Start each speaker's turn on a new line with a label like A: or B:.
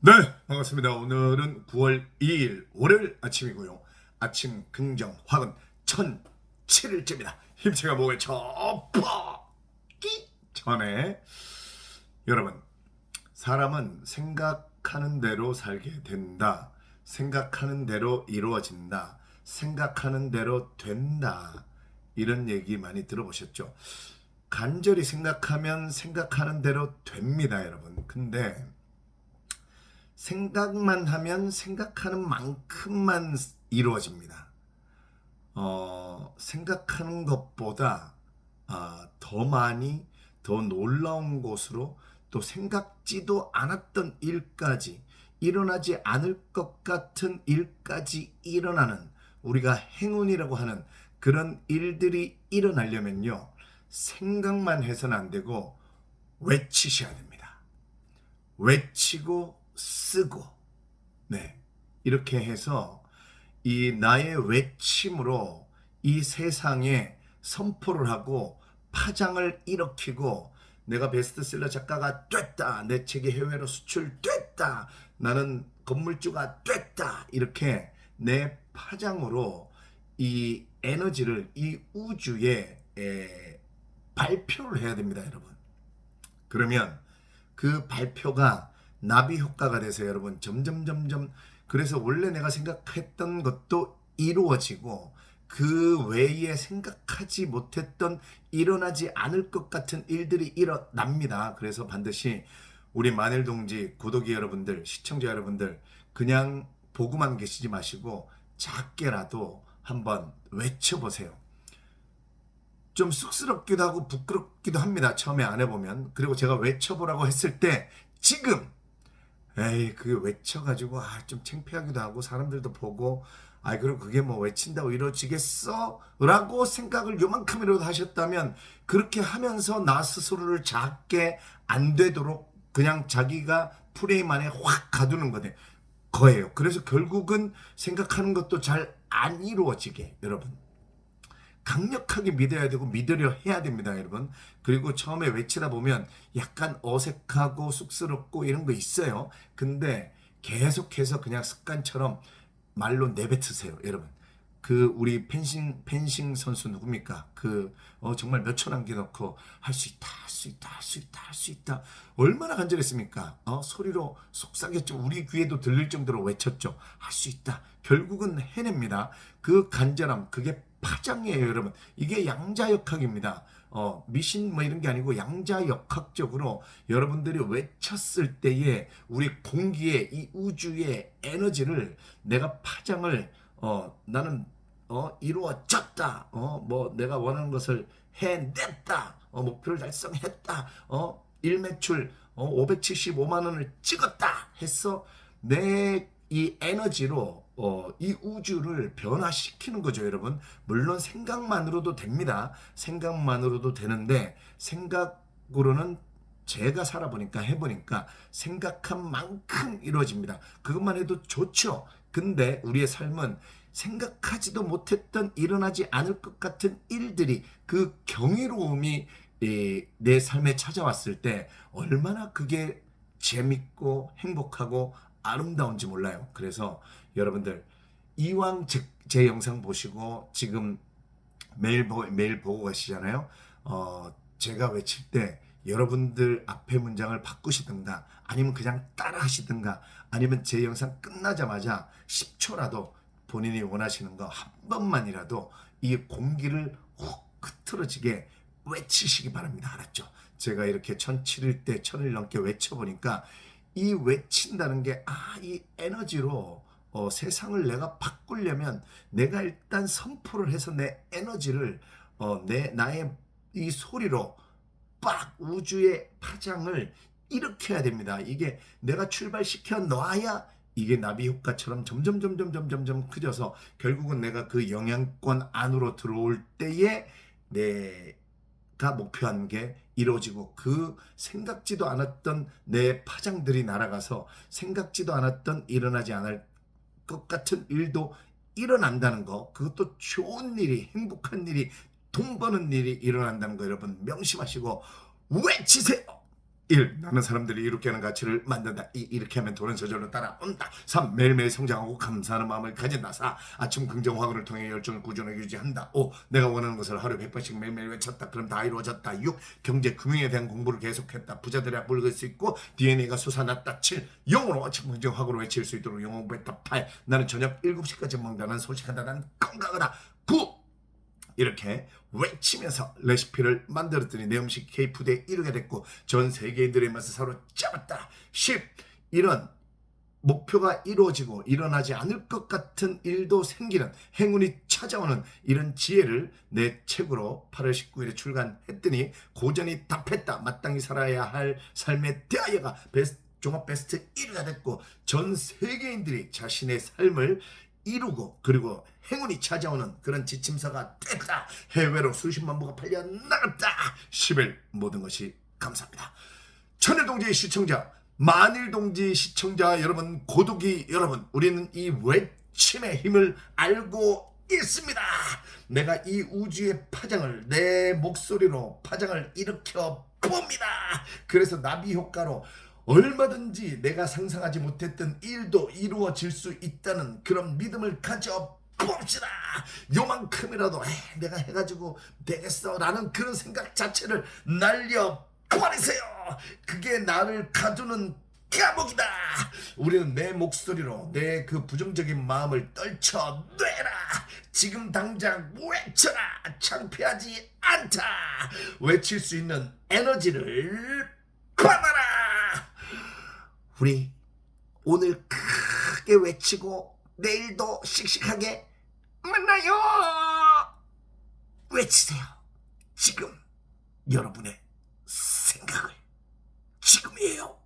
A: 네, 반갑습니다. 오늘은 9월 2일 월요일 아침이고요. 아침 긍정 화근 1007일째입니다. 힘체가 목을 접기 전에 여러분 사람은 생각하는 대로 살게 된다. 생각하는 대로 이루어진다. 생각하는 대로 된다. 이런 얘기 많이 들어보셨죠? 간절히 생각하면 생각하는 대로 됩니다, 여러분. 근데 생각만 하면 생각하는 만큼만 이루어집니다. 어, 생각하는 것보다 아, 더 많이 더 놀라운 곳으로 또 생각지도 않았던 일까지 일어나지 않을 것 같은 일까지 일어나는 우리가 행운이라고 하는 그런 일들이 일어나려면요 생각만 해서는 안 되고 외치셔야 됩니다. 외치고 쓰고 네 이렇게 해서 이 나의 외침으로 이 세상에 선포를 하고 파장을 일으키고 내가 베스트셀러 작가가 됐다 내 책이 해외로 수출됐다 나는 건물주가 됐다 이렇게 내 파장으로 이 에너지를 이 우주에 에, 발표를 해야 됩니다 여러분. 그러면 그 발표가 나비 효과가 돼서 여러분 점점 점점 그래서 원래 내가 생각했던 것도 이루어지고 그 외에 생각하지 못했던 일어나지 않을 것 같은 일들이 일어납니다. 그래서 반드시 우리 마늘 동지 구독이 여러분들 시청자 여러분들 그냥 보고만 계시지 마시고 작게라도 한번 외쳐보세요. 좀 쑥스럽기도 하고 부끄럽기도 합니다. 처음에 안 해보면. 그리고 제가 외쳐보라고 했을 때 지금 에이 그게 외쳐가지고 아 좀 창피하기도 하고 사람들도 보고 아이 그럼 그게 뭐 외친다고 이루어지겠어? 라고 생각을 요만큼이라도 하셨다면 그렇게 하면서 나 스스로를 작게 안 되도록 그냥 자기가 프레임 안에 확 가두는 거네 거예요. 그래서 결국은 생각하는 것도 잘 안 이루어지게 여러분 강력하게 믿어야 되고 믿으려 해야 됩니다, 여러분. 그리고 처음에 외치다 보면 약간 어색하고 쑥스럽고 이런 거 있어요. 근데 계속해서 그냥 습관처럼 말로 내뱉으세요, 여러분. 그 우리 펜싱 펜싱 선수 누굽니까? 그 어, 정말 몇천 안개 넣고 할 수 있다, 할 수 있다, 할 수 있다, 할 수 있다. 얼마나 간절했습니까? 어, 소리로 속삭였죠. 우리 귀에도 들릴 정도로 외쳤죠. 할 수 있다. 결국은 해냅니다. 그 간절함, 그게 파장이에요, 여러분. 이게 양자역학입니다. 어, 미신 뭐 이런 게 아니고 양자역학적으로 여러분들이 외쳤을 때에 우리 공기의 이 우주의 에너지를 내가 파장을 어, 나는 어, 이루어졌다. 어, 뭐 내가 원하는 것을 해냈다. 어, 목표를 달성했다. 어, 일매출 어, 575만 원을 찍었다. 했어. 내이 에너지로 어, 이 우주를 변화시키는 거죠, 여러분. 물론 생각만으로도 됩니다. 생각만으로도 되는데 생각으로는 제가 살아보니까 해보니까 생각한 만큼 이루어집니다. 그것만 해도 좋죠. 근데 우리의 삶은 생각하지도 못했던 일어나지 않을 것 같은 일들이 그 경이로움이 이, 내 삶에 찾아왔을 때 얼마나 그게 재밌고 행복하고 아름다운지 몰라요. 그래서 여러분들 이왕 제, 제 영상 보시고 지금 매일 보, 매일 보고 가시잖아요. 어, 제가 외칠 때 여러분들 앞에 문장을 바꾸시든가 아니면 그냥 따라 하시든가 아니면 제 영상 끝나자마자 10초라도 본인이 원하시는 거 한 번만이라도 이 공기를 훅 흐트러지게 외치시기 바랍니다. 알았죠? 제가 이렇게 1007일 때 1000일 넘게 외쳐보니까 이 외친다는 게, 아, 이 에너지로 어, 세상을 내가 바꾸려면 내가 일단 선포를 해서 내 에너지를, 어, 내, 나의 이 소리로 빡 우주의 파장을 일으켜야 됩니다. 이게 내가 출발시켜 놔야 이게 나비 효과처럼 점점 점점 점점 점 커져서 결국은 내가 그 영향권 안으로 들어올 때에 내 가 목표한 게 이루어지고 그 생각지도 않았던 내 파장들이 날아가서 생각지도 않았던 일어나지 않을 것 같은 일도 일어난다는 거 그것도 좋은 일이 행복한 일이 돈 버는 일이 일어난다는 거 여러분 명심하시고 외치세요 1. 나는 사람들이 이롭게 하는 가치를 만든다. 2. 이렇게 하면 돈은 저절로 따라온다. 3. 매일매일 성장하고 감사하는 마음을 가진다. 4. 아침 긍정 화근을 통해 열정을 꾸준하게 유지한다. 5. 내가 원하는 것을 하루에 100번씩 매일매일 외쳤다. 그럼 다 이루어졌다. 6. 경제 금융에 대한 공부를 계속했다. 부자들의 그릴 수 있고 DNA가 솟아났다. 7. 영어로 아침 긍정 화근을 외칠 수 있도록 영어 공부했다. 8. 나는 저녁 7시까지 먹는다. 난 소식한다. 난 건강하다. 9. 이렇게 외치면서 레시피를 만들었더니 내 음식 K푸드의 1위가 됐고 전 세계인들의 맛을 사로잡았다. 10. 이런 목표가 이루어지고 일어나지 않을 것 같은 일도 생기는 행운이 찾아오는 이런 지혜를 내 책으로 8월 19일에 출간했더니 고전이 답했다. 마땅히 살아야 할 삶의 대하여가 베스트, 종합 베스트 1위가 됐고 전 세계인들이 자신의 삶을 이루고 그리고 행운이 찾아오는 그런 지침서가 됐다. 해외로 수십만 부가 팔려 나갔다. 10일 모든 것이 감사합니다. 천일동지 시청자, 만일동지 시청자 여러분, 고독이 여러분, 우리는 이 외침의 힘을 알고 있습니다. 내가 이 우주의 파장을 내 목소리로 파장을 일으켜 봅니다. 그래서 나비 효과로 얼마든지 내가 상상하지 못했던 일도 이루어질 수 있다는 그런 믿음을 가져 봅시다. 요만큼이라도 에이, 내가 해가지고 되겠어라는 그런 생각 자체를 날려 버리세요. 그게 나를 가두는 감옥이다. 우리는 내 목소리로 내 그 부정적인 마음을 떨쳐내라. 지금 당장 외쳐라. 창피하지 않다. 외칠 수 있는 에너지를 받아라. 우리 오늘 크게 외치고 내일도 씩씩하게 만나요. 외치세요. 지금 여러분의 생각을 지금이에요.